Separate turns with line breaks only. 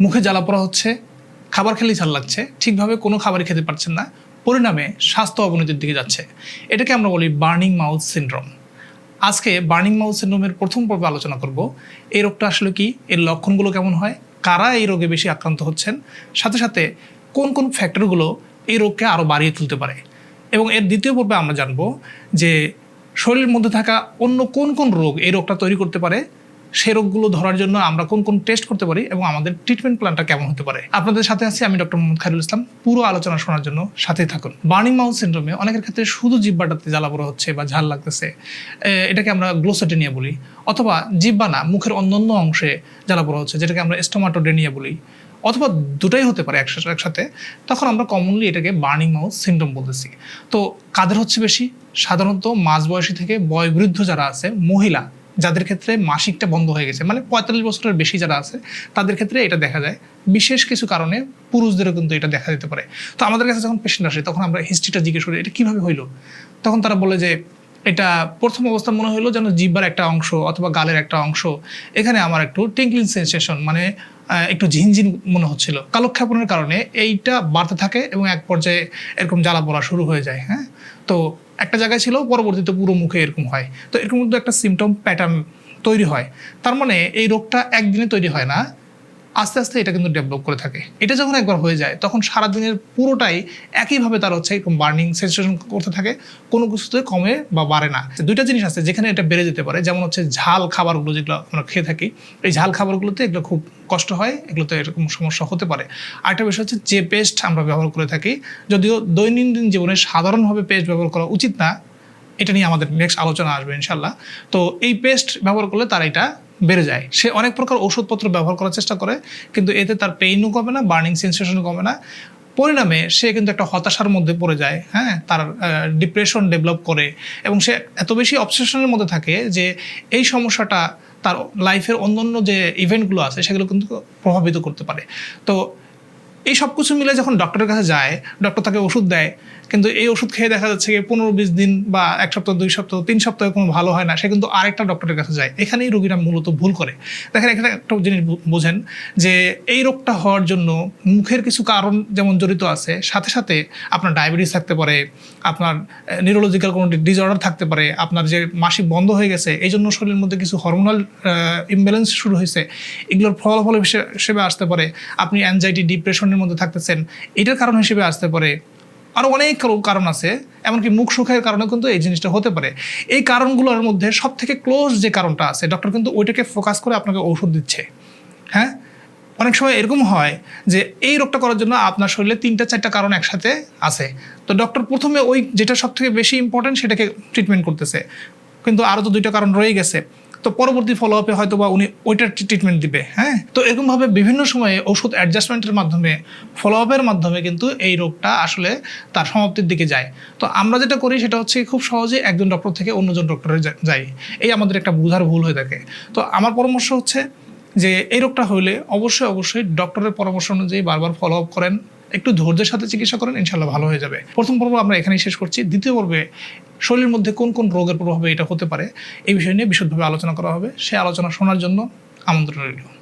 মুখে জ্বালা পড়া হচ্ছে, খাবার খেলেই ঝাল লাগছে, ঠিকভাবে কোনো খাবারই খেতে পারছেন না, পরিণামে স্বাস্থ্য অবনতির দিকে যাচ্ছে। এটাকে আমরা বলি বার্নিং মাউথ সিনড্রোম। আজকে বার্নিং মাউথ সিনড্রোমের প্রথম পর্বে আলোচনা করব, এই রোগটা আসলে কি, এর লক্ষণগুলো কেমন হয়, কারা এই রোগে বেশি আক্রান্ত হচ্ছেন, সাথে সাথে কোন কোন ফ্যাক্টরগুলো এই রোগকে আরও বাড়িয়ে তুলতে পারে। এবং এর দ্বিতীয় পর্বে আমরা জানব যে শরীরের মধ্যে থাকা অন্য কোন কোন রোগ এই রোগটা তৈরি করতে পারে সেই রোগগুলো ধরার জন্য আমরা কোন কোন টেস্ট করতে পারি এবং আমাদের ট্রিটমেন্ট প্ল্যানটা কেমন হতে পারে? আপনাদের সাথে আছি আমি ডক্টর মোহাম্মদ খাইরুল ইসলাম। পুরো আলোচনা শোনার জন্য সাথেই থাকুন। বার্নিং মাউথ সিন্ড্রোমে অনেকের ক্ষেত্রে শুধু জিব্বাটাতে জ্বালা পোড়া হচ্ছে বা ঝাল লাগতেছে। এটাকে আমরা গ্লোসেটেনিয়া বলি অথবা জিব্বা না, মুখের অন্যান্য অংশে জ্বালা পোড়া হচ্ছে, যেটাকে আমরা স্টোমাটোডেনিয়া বলি। অথবা দুটাই হতে পারে একসাথে একসাথে। তখন আমরা কমনলি এটাকে বার্নিং মাউথ সিন্ড্রোম বলতেছি। তো কাদের হচ্ছে বেশি? সাধারণত মাঝবয়সী থেকে বয়বৃদ্ধ যারা আছে, মহিলা। যাদের ক্ষেত্রে মাসিকটা বন্ধ হয়ে গেছে মানে পঁয়তাল্লিশ বছরের বেশি যারা আছে, তাদের ক্ষেত্রে এটা দেখা যায়। বিশেষ কিছু কারণে পুরুষদেরও কিন্তু এটা দেখা যেতে পারে। তো আমাদের কাছে যখন পেশেন্ট আসে, তখন আমরা হিস্ট্রিটা জিজ্ঞেস করি, এটা কীভাবে হইল? তখন তারা বলে যে, এটা প্রথম অবস্থা মনে হলো যেন জিব্বার একটা অংশ অথবা গালের একটা অংশ। এখানে আমার একটু টিঙ্কলিং সেন্সেশন মানে একটু ঝিনঝিন মনে হচ্ছিল। কালক্ষেপণের কারণে এইটা বাড়তে থাকে এবং এক পর্যায়ে এরকম জ্বালা পড়া শুরু হয়ে যায় হ্যাঁ? তো একটা জায়গায় ছিল, পরবর্তীতে পুরো মুখে এরকম হয়। তো এরকম কিন্তু একটা সিমটম প্যাটার্ন তৈরি হয়। তার মানে এই রোগটা একদিনে তৈরি হয় না আস্তে আস্তে এটা কিন্তু ডেভেলপ করে থাকে। এটা যখন একবার হয়ে যায়, তখন সারাদিনের পুরোটাই একইভাবে তার হচ্ছে এরকম বার্নিং সেন্সেশন করতে থাকে, কোনো কিছুতে কমে বা বাড়ে না। দুইটা জিনিস আছে যেখানে এটা বেড়ে যেতে পারে, যেমন হচ্ছে ঝাল খাবারগুলো যেগুলো আমরা খেয়ে থাকি, এই ঝাল খাবারগুলোতে এগুলো খুব কষ্ট হয়, এগুলোতে এরকম সমস্যা হতে পারে। আরেকটা বিষয় হচ্ছে যে পেস্ট আমরা ব্যবহার করে থাকি, যদিও দৈনন্দিন জীবনে সাধারণভাবে পেস্ট ব্যবহার করা উচিত না, এটা নিয়ে আমাদের নেক্সট আলোচনা আসবে ইনশাল্লাহ তো এই পেস্ট ব্যবহার করলে তারা এটা বেড়ে যায়। সে অনেক প্রকার ওষুধপত্র ব্যবহার করার চেষ্টা করে, কিন্তু এতে তার পেইনও কমে না, বার্নিং সেন্সেশনও কমে না। পরিণামে সে কিন্তু একটা হতাশার মধ্যে পড়ে যায় হ্যাঁ? তার ডিপ্রেশন ডেভেলপ করে এবং সে এত বেশি অবসেশনের মধ্যে থাকে যে এই সমস্যাটা তার লাইফের অন্য অন্য যে ইভেন্টগুলো আছে সেগুলো কিন্তু প্রভাবিত করতে পারে। তো এই সব কিছু মিলে যখন ডক্টরের কাছে যায় ডক্টর তাকে ওষুধ দেয়, কিন্তু এই ওষুধ খেয়ে দেখা যাচ্ছে কি পনেরো বিশ দিন বা এক সপ্তাহ, দুই সপ্তাহ, তিন সপ্তাহে কোনো ভালো হয় না, সে কিন্তু আরেকটা ডক্টরের কাছে যায়। এখানেই রোগীরা মূলত ভুল করে। দেখেন, এখানে একটা জিনিস বোঝেন যে এই রোগটা হওয়ার জন্য মুখের কিছু কারণ যেমন জড়িত আছে, সাথে সাথে আপনার ডায়াবেটিস থাকতে পারে, আপনার নিউরোলজিক্যাল কোনো ডিসঅর্ডার থাকতে পারে, আপনার যে মাসিক বন্ধ হয়ে গেছে, এই জন্য শরীরের মধ্যে কিছু হরমোনাল ইমব্যালেন্স শুরু হয়েছে। এগুলোর ফলাফল হিসে- হিসেবে আসতে পারে। আপনি অ্যাংজাইটি ডিপ্রেশনের মধ্যে থাকতেছেন, এটার কারণ হিসেবে আসতে পারে। আরও অনেক কারণ আছে, এমনকি মুখ সুখের কারণে কিন্তু এই জিনিসটা হতে পারে। এই কারণগুলোর মধ্যে সব থেকে ক্লোজ যে কারণটা আছে, ডক্টর কিন্তু ওইটাকে ফোকাস করে আপনাকে ঔষধ দিচ্ছে। হ্যাঁ? অনেক সময় এরকম হয় যে এই রোগটা করার জন্য আপনার শরীরে তিনটা, চারটা কারণ একসাথে আছে। তো ডক্টর প্রথমে ওই যেটা সব থেকে বেশি ইম্পর্টেন্ট সেটাকে ট্রিটমেন্ট করতেছে। কিন্তু আরও তো দুইটা কারণ রয়ে গেছে। তো পরবর্তী ফলো আপে হয়তো বা উনি ওইটার ট্রিটমেন্ট দিবে হ্যাঁ? তো এরকমভাবে বিভিন্ন সময়ে ওষুধ অ্যাডজাস্টমেন্টের মাধ্যমে ফলো আপের মাধ্যমে কিন্তু এই রোগটা আসলে তার সমাপ্তির দিকে যায়। তো আমরা যেটা করি সেটা হচ্ছে খুব সহজে একজন ডক্টর থেকে অন্যজন ডক্টরে যাই। এই আমাদের একটা বোঝার ভুল হয়ে থাকে। তো আমার পরামর্শ হচ্ছে যে এই রোগটা হলে অবশ্যই অবশ্যই ডক্টরের পরামর্শ অনুযায়ী বারবার ফলো আপ করেন। একটু ধৈর্যের সাথে চিকিৎসা করেন ইনশাল্লাহ ভালো হয়ে যাবে। প্রথম পর্ব আমরা এখানেই শেষ করছি। দ্বিতীয় পর্বে শরীরের মধ্যে কোন কোন রোগের প্রভাবে এটা হতে পারে, এই বিষয় নিয়ে বিশদভাবে আলোচনা করা হবে। সে আলোচনা শোনার জন্য আমন্ত্রণ রইল।